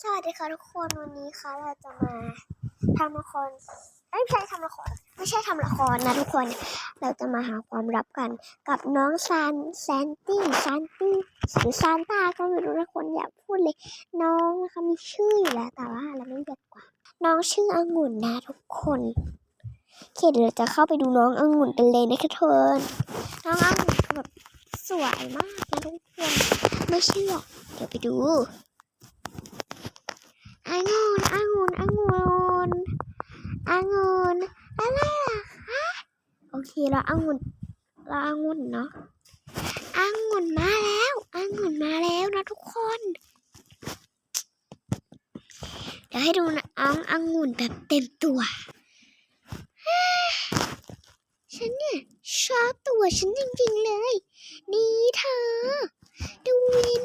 สวัสดีค่ะทุกคนวันนี้ค่ะเราจะมาทำละครไม่ใช่ทำละครไม่ใช่ทำละครนะทุกคนเราจะมาหาความลับกันกับน้องซานแซนตี้ซานตี้หรือซานต้าก็ไม่รู้นะคนอยากพูดเลย น้องนะคะมีชื่ออยู่แล้วแต่ว่าเราไม่เรียกว่า น้องชื่อองุ่นนะทุกคนเคเดี๋ยวเราจะเข้าไปดูน้ององุ่นกันเลยนะคะเธอน้ององุ่นแบบสวยมากนะทุกคนไม่เชื่อเดี๋ยวไปดู องุ่นองุ่นองุ่นองุ่นอะไรล่ะคะโอเคเราองุ่นเราองุ่นเนาะองุ่นมาแล้วองุ่นมาแล้วนะทุกคน เดี๋ยวให้ดูนะอององุ่นแบบเต็มตัว ฉันเนี่ยชอบตัวฉันจริงๆเลย นี่เธอ ดู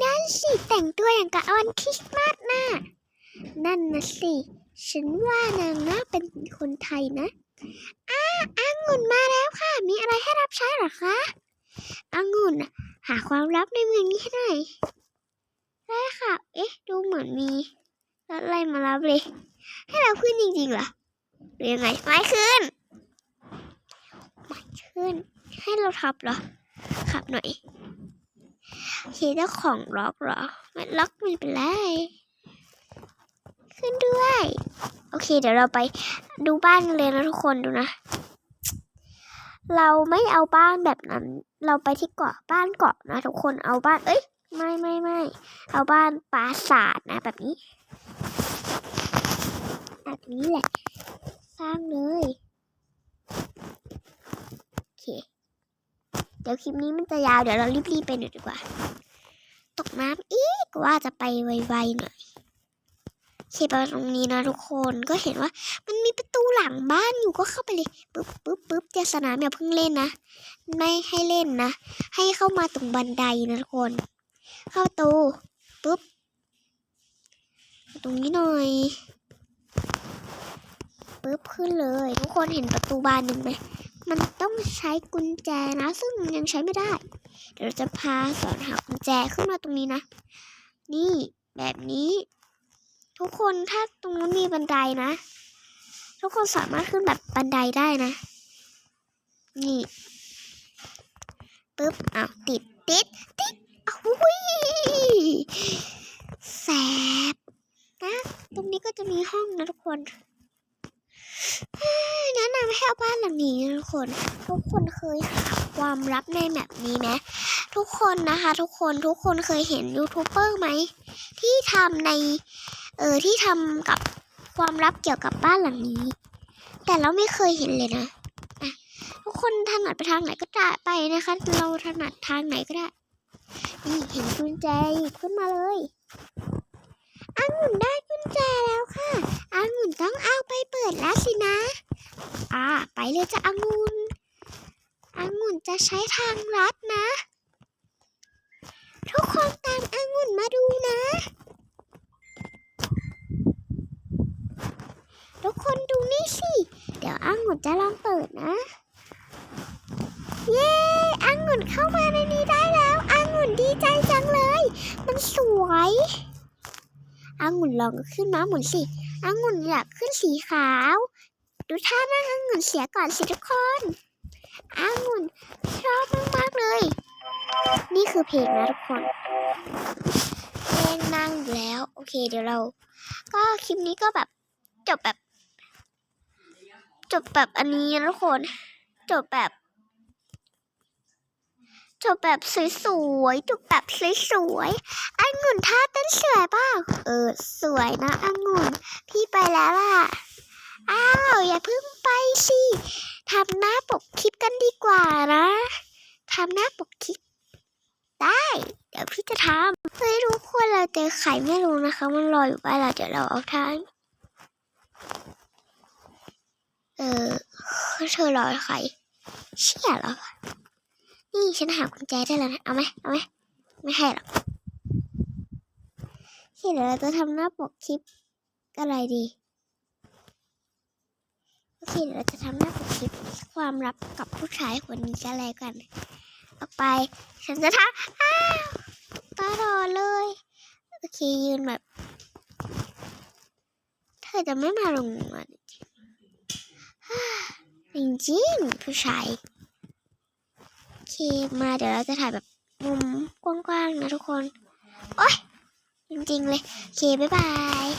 นั่นสิแต่งตัวอย่างกับวันคริสต์มาสน่ะ นั่นนะสิ ฉันว่านางน่าเป็นคนไทยนะ อ้าอางุ่นมาแล้วค่ะ มีอะไรให้รับใช้หรอคะอางุ่นหาความลับในเมืองนี้ให้หน่อยได้ค่ะ เอ๊ะ ดูเหมือนมีรถอะไรมารับเลย ให้เราขึ้นจริงๆเหรอหรือยังไงไม่ขึ้นไม่ขึ้น ให้เราทับเหรอ ขับหน่อยโอเคเจ้าของล็อกเหรอไม่ล็อกไม่เป็นไร ขึ้นด้วย โอเค เดี๋ยวเราไปดูบ้านเลยนะทุกคนดูนะ เราไม่เอาบ้านแบบนั้น เราไปที่เกาะบ้านเกาะนะทุกคนเอาบ้าน เอ้ยไม่ไม่ไม่เอาบ้านปราสาทนะแบบนี้แบบนี้แหละ สร้างเลยโอเค เดี๋ยวคลิปนี้มันจะยาวเดี๋ยวเรารีบๆไปหน่อยดีกว่า ตกน้ำอีกว่าจะไปไวๆหน่อย เคไปตรงนี้นะทุกคนก็เห็นว่า มันมีประตูหลังบ้านอยู่ก็เข้าไปเลยปึ๊บปึ๊บปึ๊บเจอสนามอย่าเพิ่งเล่นนะ ไม่ให้เล่นนะ ให้เข้ามาตรงบันไดนะทุกคน เข้าประตูปึ๊บตรงนี้หน่อยปึ๊บขึ้นเลย ทุกคนเห็นประตูบานหนึ่งไหมมันต้องใช้กุญแจนะ ซึ่งมันยังใช้ไม่ได้ เดี๋ยวเราจะพาสอนหากุญแจขึ้นมาตรงนี้นะ นี่แบบนี้ ทุกคนถ้าตรงนู้นมีบันไดนะ ทุกคนสามารถขึ้นแบบบันไดได้นะ นี่ปึ๊บอ้าวติดติดติดอุ้ยแสบนะตรงนี้ก็จะมีห้องนะทุกคนแนะนำให้เอาบ้านหลังนี้นะทุกคน ทุกคนเคยหาความลับในแบบนี้ไหมทุกคนนะคะ ทุกคนทุกคนเคยเห็นยูทูบเบอร์ไหม ที่ทำใน เออที่ทำกับความลับเกี่ยวกับบ้านหลังนี้ แต่เราไม่เคยเห็นเลยนะอะทุกคนถนัดไปทางไหนก็ได้ไปนะคะ เราถนัดทางไหนก็ได้นี่เห็นกุญแจหยิบขึ้นมาเลยอังุ่นได้กุญแจแล้วค่ะอังุ่นต้องเอาไปเปิดแล้วสินะ อ่า ไปเลยจะอังุ่นอังุ่นจะใช้ทางลัดนะ ทุกคนตามองุ่นมาดูนะ ทุกคนดูนี่สิ เดี๋ยวองุ่ นจะลองเปิดนะ เย้องุ่นเข้ามาในนี้ได้แล้วองุ่นดีใจจังเลย มันสวยองุ่นลองขึ้นมาหมุนสิองุ่นอยากขึ้นสีขาว ดูท่านั่งองุ่นเสียก่อนสิทุกคนองุ่นชอบมากๆเลย นี่คือเพลงนะทุกคนเพลงนั่งแล้ว โอเคเดี๋ยวเรา ก็คลิปนี้ก็แบบจบแบบ จบแบบอันนี้นะทุกคน จบแบบจบแบบสวยๆจบแบบสวยๆองุ่นท่าเต้นสวยป่าเออ สวยนะองุ่น พี่ไปแล้วล่ะ อ้าว อย่าเพิ่งไปสิทำหน้าปกคลิปกันดีกว่านะทำหน้าปกคลิป ได้ เดี๋ยวพี่จะทำเฮ้ยทุกคนเราเจอไข่ไม่รู้นะคะ มันลอยอยู่บ้านเราเดี๋ยวเราเอาทาง เออเธอรอใครเชี่ยเหรอ นี่ฉันหากุญแจได้แล้วนะ เอาไหมเอาไหมไม่ให้หรอกโอเคเดี๋ยวเราจะทำหน้าปกคลิปอะไรดี โอเคเดี๋ยวเราจะทำหน้าปกคลิปความลับกับผู้ชายคนนี้กันเลยกัน ออกไป ฉันจะทำอ้าวตลอดเลย โอเคยืนแบบ เธอจะไม่มาโรงเรียน จริงๆผู้ชายโอเคมาเดี๋ยวเราจะถ่ายแบบมุมกว้างๆนะทุกคน โอ๊ย จริงๆเลย โอเค บ๊ายบาย